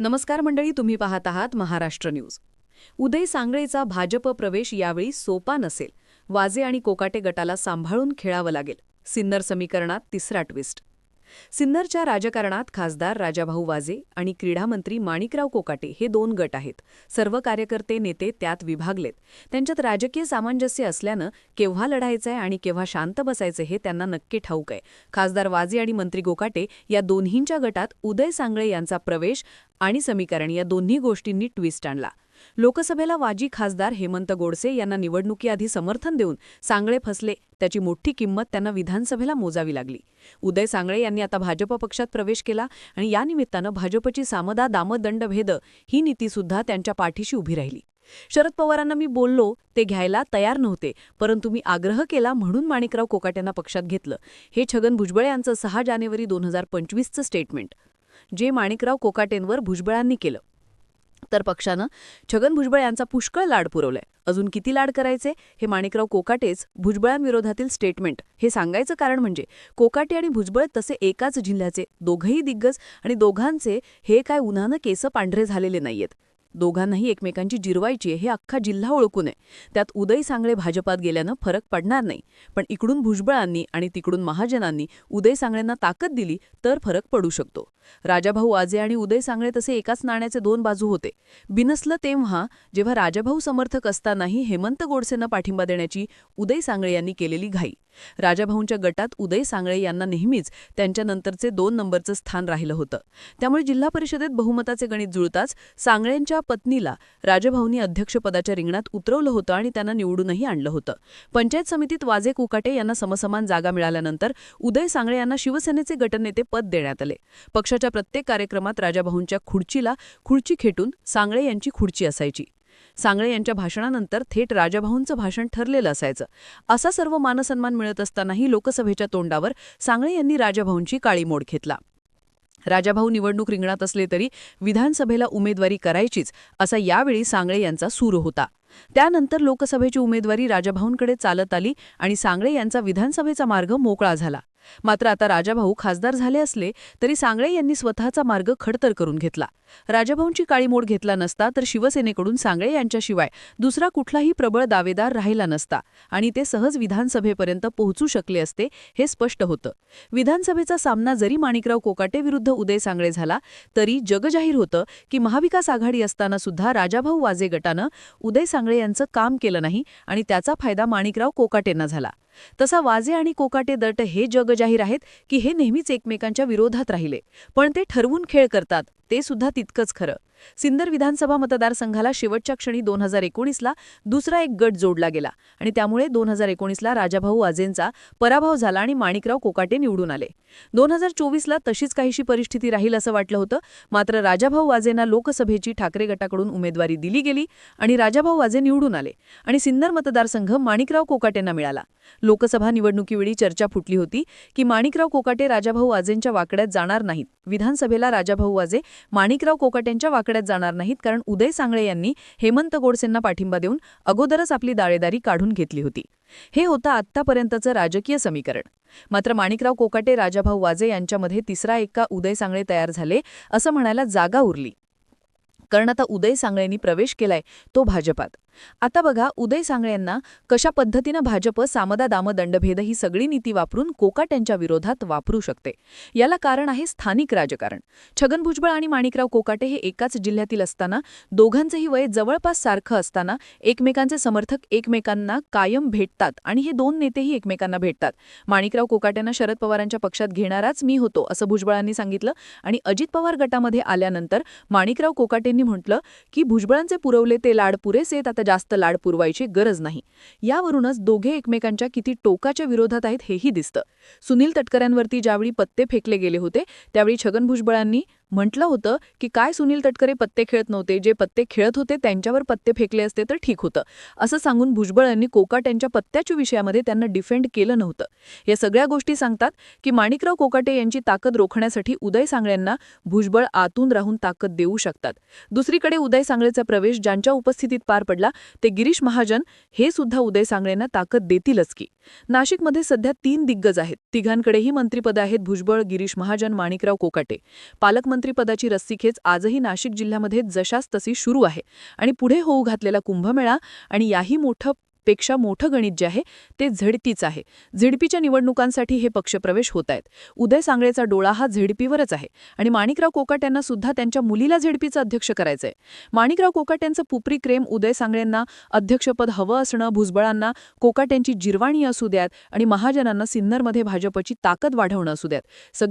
नमस्कार मंडळी तुम्ही पाहत आहात महाराष्ट्र न्यूज. उदय सांगळेचा भाजप प्रवेश यावेळी सोपा नसेल. वाजे आणि कोकाटे गटाला सांभाळून खेळावं लागेल. सिन्नर समीकरणात तिसरा ट्विस्ट सिन्नरच्या राजकारणात खासदार राजाभाऊ वाजे आणि क्रीडामंत्री माणिकराव कोकाटे हे दोन गट आहेत. सर्व कार्यकर्ते नेते त्यात विभागलेत. त्यांच्यात राजकीय सामंजस्य असल्यानं केव्हा लढायचंय आणि केव्हा शांत बसायचं हे त्यांना नक्की ठाऊक आहे. खासदार वाजे आणि मंत्री गोकाटे या दोन्हींच्या गटात उदय सांगळे यांचा प्रवेश आणि समीकरण या दोन्ही गोष्टींनी ट्विस्ट आणला. लोकसभेला वाजी खासदार हेमंत गोडसे यांना निवडणुकीआधी समर्थन देऊन सांगळे फसले. त्याची मोठी किंमत त्यांना विधानसभेला मोजावी लागली. उदय सांगळे यांनी आता भाजप पक्षात प्रवेश केला आणि या निमित्तानं भाजपची सामदा दामदंडभेद ही नीतीसुद्धा त्यांच्या पाठीशी उभी राहिली. शरद पवारांना मी बोललो ते घ्यायला तयार नव्हते परंतु मी आग्रह केला म्हणून माणिकराव कोकाट्यांना पक्षात घेतलं. हे छगन भुजबळ यांचं सहा जानेवारी दोन हजार पंचवीसचं स्टेटमेंट. जे माणिकराव कोकाटेंवर भुजबळांनी केलं. तर पक्षानं छगन भुजबळ यांचा पुष्कळ लाड पुरवलाय. अजून किती लाड करायचे? हे माणिकराव कोकाटेच भुजबळांविरोधातील स्टेटमेंट. हे सांगायचं कारण म्हणजे कोकाटे आणि भुजबळ तसे एकाच जिल्ह्याचे दोघंही दिग्गज आणि दोघांचे हे काय उन्हानं केस पांढरे झालेले नाहीयेत. दोघांनाही एकमेकांची जिरवायची हे अख्खा जिल्हा ओळखू नये. त्यात उदय सांगळे भाजपात गेल्यानं फरक पडणार नाही. पण इकडून भुजबळांनी आणि तिकडून महाजनांनी उदय सांगळेंना ताकद दिली तर फरक पडू शकतो. राजाभाऊ आजे आणि उदय सांगळे तसे एकाच नाण्याचे दोन बाजू होते. बिनसलं तेव्हा जेव्हा राजाभाऊ समर्थक असतानाही हेमंत गोडसेंना पाठिंबा देण्याची उदय सांगळे यांनी केलेली घाई. राजाभाऊंच्या गटात उदय सांगळे यांना नेहमीच त्यांच्यानंतरचे दोन नंबरचं स्थान राहिलं होतं. त्यामुळे जिल्हा परिषदेत बहुमताचे गणित जुळताच सांगळेंच्या पत्नीला राजाभाऊंनी अध्यक्षपदाच्या रिंगणात उतरवलं होतं आणि त्यांना निवडूनही आणलं होतं. पंचायत समितीत वाजे कुकाटे यांना समसमान जागा मिळाल्यानंतर उदय सांगळे यांना शिवसेनेचे गटनेते पद देण्यात आले. पक्षाच्या प्रत्येक कार्यक्रमात राजाभाऊंच्या खुर्चीला खुर्ची खेटून सांगळे यांची खुर्ची असायची. सांगळे यांच्या भाषणानंतर थेट राजाभाऊंचं भाषण ठरलेलं असायचं. असा सर्व मानसन्मान मिळत असतानाही लोकसभेच्या तोंडावर सांगळे यांनी राजाभाऊंची काळीमोड घेतला. राजाभाऊ निवडणूक रिंगणात असले तरी विधानसभेला उमेदवारी करायचीच असा यावेळी सांगळे यांचा सूर होता. त्यानंतर लोकसभेची उमेदवारी राजाभाऊंकडे चालत आली आणि सांगळे यांचा विधानसभेचा मार्ग मोकळा झाला. मात्र आता राजाभाऊ खासदार झाले असले तरी सांगळे यांनी स्वतःचा मार्ग खडतर करून घेतला. राजाभाऊंची काळी मोड घेतला नसता तर शिवसेनेकडून सांगळे यांच्याशिवाय दुसरा कुठलाही प्रबळ दावेदार राहिला नसता आणि ते सहज विधानसभेपर्यंत पोहोचू शकले असते हे स्पष्ट होतं. विधानसभेचा सामना जरी माणिकराव कोकाटे विरुद्ध उदय सांगळे झाला तरी जगजाहीर होतं की महाविकास आघाडी असताना सुद्धा राजाभाऊ वाजे गटानं उदय सांगळे यांचं काम केलं नाही आणि त्याचा फायदा माणिकराव कोकाटेंना झाला. तसा वाजे आणि कोकाटे दट हे जग जाहीर आहेत की हे नेहमीच एकमेकांच्या विरोधात राहिले. पण ते ठरवून खेळ करतात ते सुद्धा तितकंच खरं. सिंदर विधानसभा मतदारसंघाला शेवटच्या क्षणी दोन हजार एकोणीसला दुसरा एक गट जोडला गेला आणि त्यामुळे दोन हजार एकोणीसला राजाभाऊ आजेंचा पराभव झाला आणि माणिकराव कोकाटे निवडून आले. दोन हजार चोवीसला तशीच काहीशी परिस्थिती राहील असं वाटलं होतं मात्र राजाभाऊ वाजेंना लोकसभेची ठाकरे गटाकडून उमेदवारी दिली गेली आणि राजाभाऊ वाजे निवडून आले आणि सिन्नर मतदारसंघ माणिकराव कोकाटेंना मिळाला. लोकसभा निवडणुकीवेळी चर्चा फुटली होती की माणिकराव कोकाटे राजाभाऊ वाजेंच्या वाकड्यात जाणार नाहीत. विधानसभेला राजाभाऊ वाजे माणिकराव कोकाटेंच्या वाकड्यात जाणार नाहीत कारण उदय सांगळे यांनी हेमंत गोडसेंना पाठिंबा देऊन अगोदरच आपली दाळेदारी काढून घेतली होती. हे होतं आत्तापर्यंतचं राजकीय समीकरण. मात्र माणिकराव कोकाटे राजाभाऊ वाजे यांच्यामध्ये तिसरा एका उदय सांगळे तयार झाले असं म्हणायला जागा उरली. कारण आता उदय सांगळेंनी प्रवेश केलाय तो भाजपात. आता बघा उदय सांगळेंना कशा पद्धतीनं भाजप सामदा दाम दंडभेद ही सगळी नीती वापरून कोकाट्यांच्या विरोधात वापरू शकते? याला कारण आहे स्थानिक राजकारण. छगन भुजबळ आणि माणिकराव कोकाटे हे एकाच जिल्ह्यातील असताना दोघांचंही वय जवळपास सारखं असताना एकमेकांचे समर्थक एकमेकांना कायम भेटतात आणि हे दोन नेतेही एकमेकांना भेटतात. माणिकराव कोकाट्यांना शरद पवारांच्या पक्षात घेणाराच मी होतो असं भुजबळांनी सांगितलं आणि अजित पवार गटामध्ये आल्यानंतर माणिकराव कोकाटेंनी म्हटलं की भुजबळांचे पुरवले ते लाड पुरेसे आता जास्त लाड पुरवायची गरज नाही. यावरूनच दोघे एकमेकांच्या किती टोकाच्या विरोधात आहेत हेही दिसतं. सुनील तटकऱ्यांवरती ज्यावेळी पत्ते फेकले गेले होते त्यावेळी छगन भुजबळांनी म्हटलं होतं की काय सुनील तटकरे पत्ते खेळत नव्हते जे पत्ते खेळत होते त्यांच्यावर पत्ते फेकले असते तर ठीक होतं. असं सांगून भुजबळ यांनी कोकाट यांच्या पत्त्याच्या विषयामध्ये त्यांना डिफेंड केलं नव्हतं. या सगळ्या गोष्टी सांगतात की माणिकराव कोकाटे यांची ताकद रोखण्यासाठी उदय सांगळ्यांना भुजबळ आतून राहून ताकद देऊ शकतात. दुसरीकडे उदय सांगळेचा प्रवेश ज्यांच्या उपस्थितीत पार पडला ते गिरीश महाजन हे सुद्धा उदय सांगळेंना ताकद देतीलच की. नाशिकमध्ये सध्या तीन दिग्गज आहेत. तिघांकडेही मंत्रिपद आहेत भुजबळ गिरीश महाजन माणिकराव कोकाटे. पालकमंत्री मुख्यमंत्रीपदाची रस्सीखेच आजही नाशिक जिल्ह्यामध्ये जशास तशी सुरू आहे. आणि पुढे होऊ घातलेला कुंभमेळा आणि याही मोठं पेक्षा मोठं गणित जे आहे ते झेडपीच आहे. झेडपीच्या निवडणुकांसाठी हे पक्षप्रवेश होत आहेत. उदय सांगळेचा डोळा हा झेडपीवरच आहे. आणि माणिकराव कोकाट यांना सुद्धा त्यांच्या मुलीला झेडपीचं अध्यक्ष करायचंय. माणिकराव कोकाट यांचं पुपरी क्रेम उदय सांगळेंना अध्यक्षपद हवं असणं भुजबळांना कोकाट यांची जिरवाणी असू द्यात आणि महाजनांना सिन्नरमध्ये भाजपची ताकद वाढवणं असू द्यात. सगळे